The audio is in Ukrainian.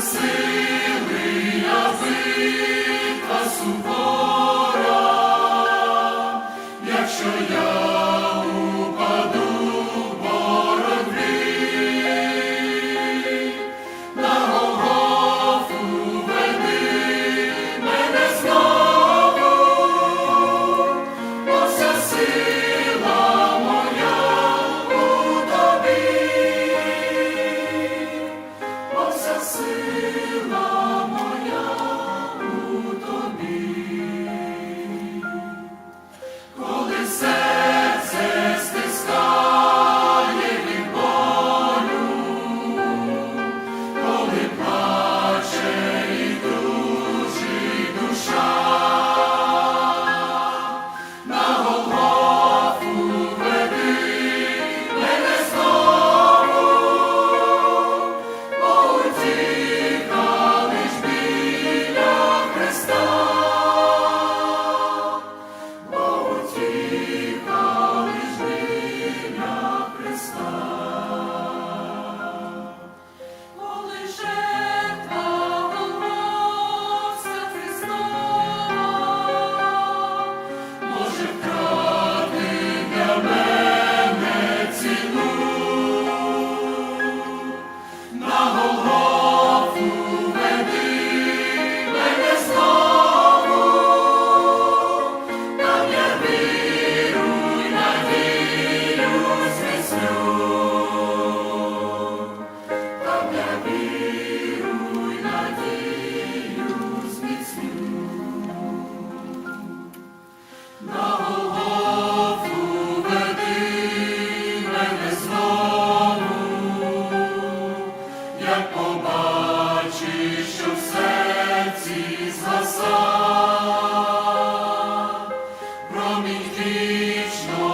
see. спаси. серці згаса, промінь вічно.